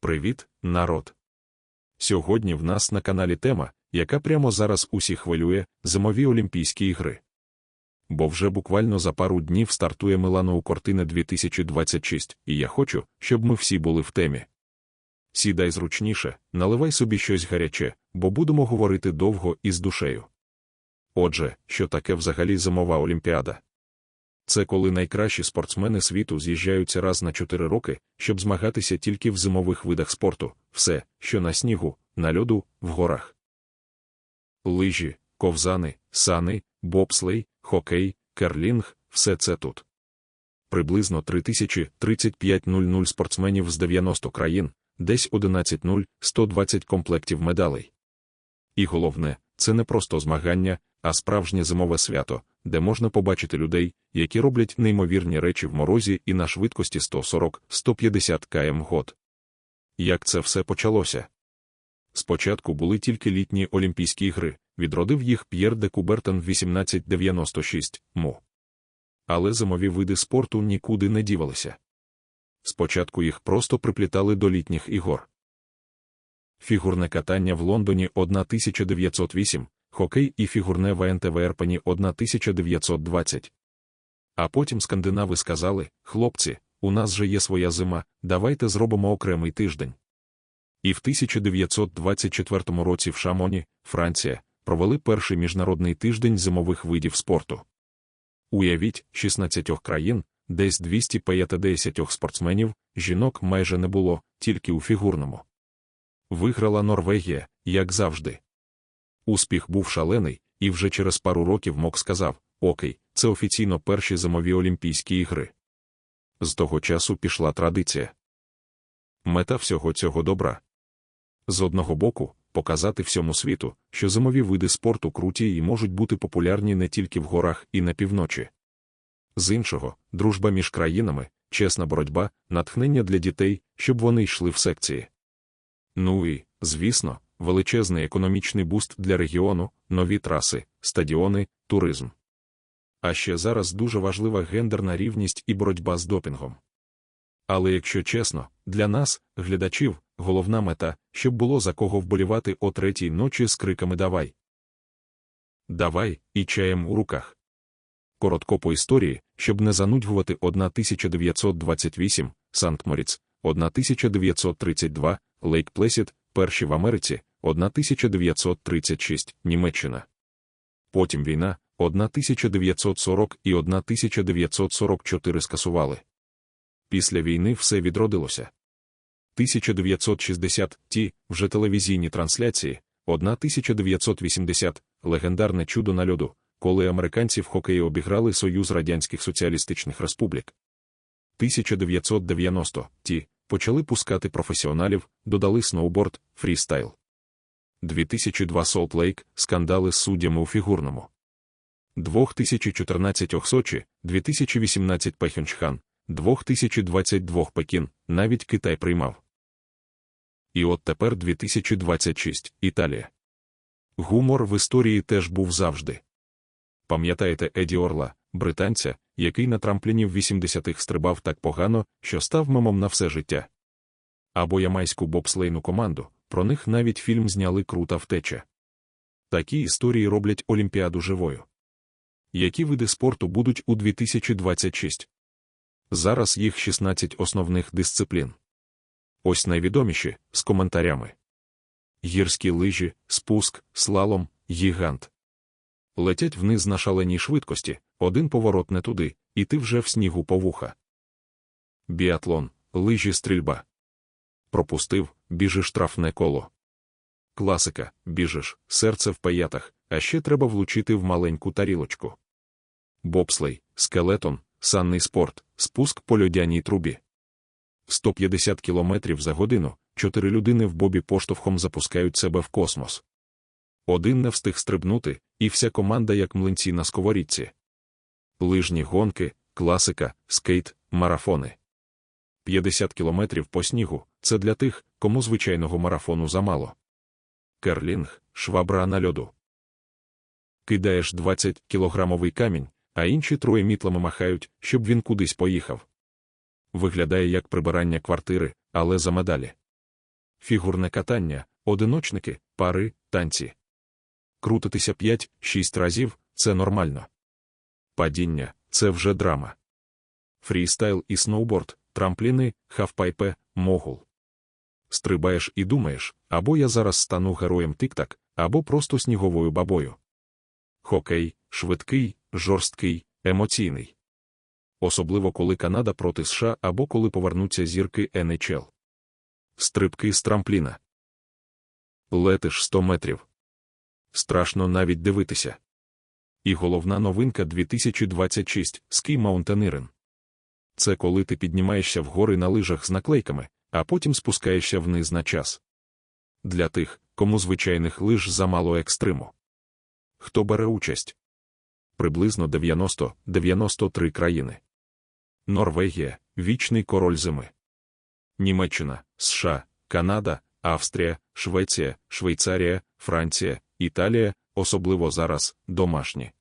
Привіт, народ! Сьогодні в нас на каналі тема, яка прямо зараз усі хвилює зимові Олімпійські ігри. Бо вже буквально за пару днів стартує Милано у Кортине 2026, і я хочу, щоб ми всі були в темі. Сідай зручніше, наливай собі щось гаряче, бо будемо говорити довго і з душею. Отже, що таке взагалі зимова олімпіада? Це коли найкращі спортсмени світу з'їжджаються раз на 4 роки, щоб змагатися тільки в зимових видах спорту, все, що на снігу, на льоду, в горах. Лижі, ковзани, сани, бобслей, хокей, керлінг все це тут. Приблизно 3035-00 спортсменів з 90 країн, десь 11-0-120 комплектів медалей. І головне, це не просто змагання, а справжнє зимове свято, де можна побачити людей, які роблять неймовірні речі в морозі і на швидкості 140-150 км год. Як це все почалося? Спочатку були тільки літні Олімпійські ігри, відродив їх П'єр де Кубертон 1896 му. Але зимові види спорту нікуди не дівалися. Спочатку їх просто приплітали до літніх ігор. Фігурне катання в Лондоні 1908, хокей і фігурне в НТВ 1920. А потім скандинави сказали: хлопці, у нас же є своя зима, давайте зробимо окремий тиждень. І в 1924 році в Шамоні, Франція, провели перший міжнародний тиждень зимових видів спорту. Уявіть, 16 країн, десь 250 спортсменів, жінок майже не було, тільки у фігурному. Виграла Норвегія, як завжди. Успіх був шалений, і вже через пару років Мок сказав: Окей, це офіційно перші зимові Олімпійські ігри. З того часу пішла традиція. Мета всього цього добра. З одного боку, показати всьому світу, що зимові види спорту круті і можуть бути популярні не тільки в горах і на півночі. З іншого, дружба між країнами, чесна боротьба, натхнення для дітей, щоб вони йшли в секції. Ну і, звісно, величезний економічний буст для регіону, нові траси, стадіони, туризм. А ще зараз дуже важлива гендерна рівність і боротьба з допінгом. Але якщо чесно, для нас, глядачів, головна мета, щоб було за кого вболівати о третій ночі з криками Давай. Давай і чаєм у руках. Коротко по історії, щоб не занудьгувати 1928, Санкт Моріц, 1932, Лейк Плесід, перші в Америці, 1936, Німеччина. Потім війна, 1940 і 1944 скасували. Після війни все відродилося. 1960 ті вже телевізійні трансляції, 1980 легендарне чудо на льоду, коли американці в хокеї обіграли Союз Радянських Соціалістичних Республік. 1990 ті почали пускати професіоналів, додали сноуборд, фрістайл. 2002 Солт Лейк скандали з суддями у фігурному. 2014 Сочі, 2018 Пехьончхан, 2022 Пекін, навіть Китай приймав. І от тепер 2026 Італія. Гумор в історії теж був завжди. Пам'ятаєте Еді Орла, британця, який на трампліні в 80-х стрибав так погано, що став мемом на все життя. Або ямайську бобслейну команду, про них навіть фільм зняли крута втеча. Такі історії роблять Олімпіаду живою. Які види спорту будуть у 2026? Зараз їх 16 основних дисциплін. Ось найвідоміші з коментарями: гірські лижі, спуск, слалом, гігант. Летять вниз на шаленій швидкості, один поворот не туди, і ти вже в снігу по вуха. Біатлон, лижі стрільба. Пропустив, біжиш штрафне коло. Класика, біжиш, серце в паятах, а ще треба влучити в маленьку тарілочку. Бобслей, скелетон, санний спорт, спуск по льодяній трубі. 150 км за годину, чотири людини в бобі поштовхом запускають себе в космос. Один не встиг стрибнути, і вся команда як млинці на сковорідці. Лижні гонки, класика, скейт, марафони. 50 кілометрів по снігу це для тих, кому звичайного марафону замало. Керлінг, швабра на льоду. Кидаєш 20 кілограмовий камінь, а інші троє мітлами махають, щоб він кудись поїхав. Виглядає як прибирання квартири, але за медалі. фігурне катання, одиночники, пари, танці. Крутитися 5-6 разів це нормально. Падіння це вже драма. Фрістайл і сноуборд, трампліни, хавпайпе, могул. Стрибаєш і думаєш, або я зараз стану героєм тик-так, або просто сніговою бабою. Хокей швидкий, жорсткий, емоційний. Особливо коли Канада проти США або коли повернуться зірки НХЛ. Стрибки з трампліна. Летиш 100 метрів. Страшно навіть дивитися. І головна новинка 2026 Ski Mountaineering. Це коли ти піднімаєшся вгори на лижах з наклейками, а потім спускаєшся вниз на час. Для тих, кому звичайних лиж замало екстриму. Хто бере участь? Приблизно 90-93 країни. Норвегія вічний король зими. Німеччина, США, Канада, Австрія, Швеція, Швейцарія, Франція, Італія, особливо зараз домашні.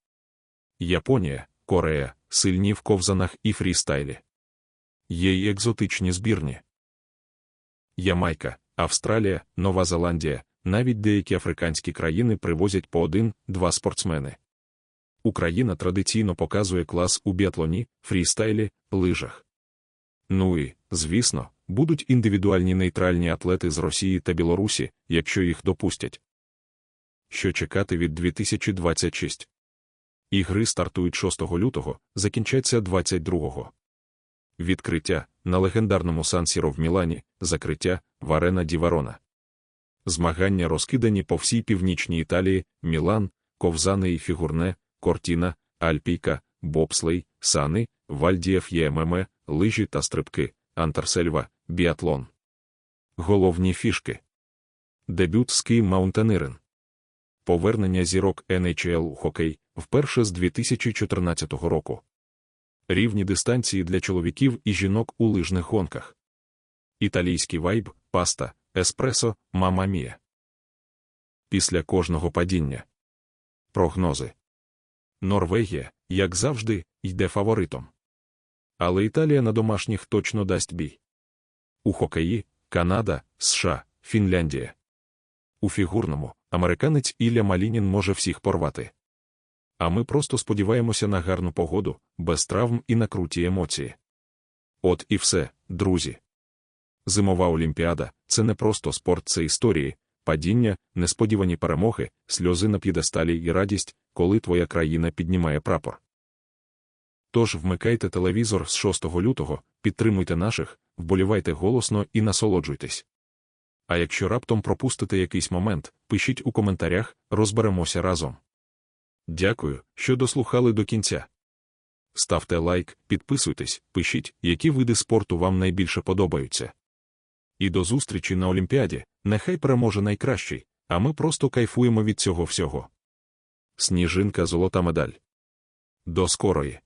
Японія, Корея, сильні в ковзанах і фрістайлі. Є й екзотичні збірні. Ямайка, Австралія, Нова Зеландія, навіть деякі африканські країни привозять по один-два спортсмени. Україна традиційно показує клас у біатлоні, фрістайлі, лижах. Ну і, звісно, будуть індивідуальні нейтральні атлети з Росії та Білорусі, якщо їх допустять. Що чекати від 2026? Ігри стартують 6 лютого, закінчаться 22-го. Відкриття на легендарному Сан-Сіро в Мілані, закриття в Арена Ді Верона. Змагання розкидані по всій північній Італії, Мілан, ковзани і фігурне, кортіна, альпійка, бобслей, сани, вальдієв ЄММ, лижі та стрибки, антарсельва, біатлон. Головні фішки. Дебют ски Маунтенирен. Повернення зірок NHL у хокей вперше з 2014 року. Рівні дистанції для чоловіків і жінок у лижних гонках. Італійський вайб, паста, еспресо, мама мія. Після кожного падіння. Прогнози. Норвегія, як завжди, йде фаворитом. Але Італія на домашніх точно дасть бій. У хокеї Канада, США, Фінляндія. У фігурному американець Ілля Малінін може всіх порвати. А ми просто сподіваємося на гарну погоду, без травм і на круті емоції. От і все, друзі. Зимова Олімпіада це не просто спорт, це історії, падіння, несподівані перемоги, сльози на п'єдесталі і радість, коли твоя країна піднімає прапор. Тож вмикайте телевізор з 6 лютого, підтримуйте наших, вболівайте голосно і насолоджуйтесь. А якщо раптом пропустите якийсь момент, пишіть у коментарях, розберемося разом. Дякую, що дослухали до кінця. Ставте лайк, підписуйтесь, пишіть, які види спорту вам найбільше подобаються. І до зустрічі на Олімпіаді, нехай переможе найкращий, а ми просто кайфуємо від цього всього. Сніжинка золота медаль. До скорої.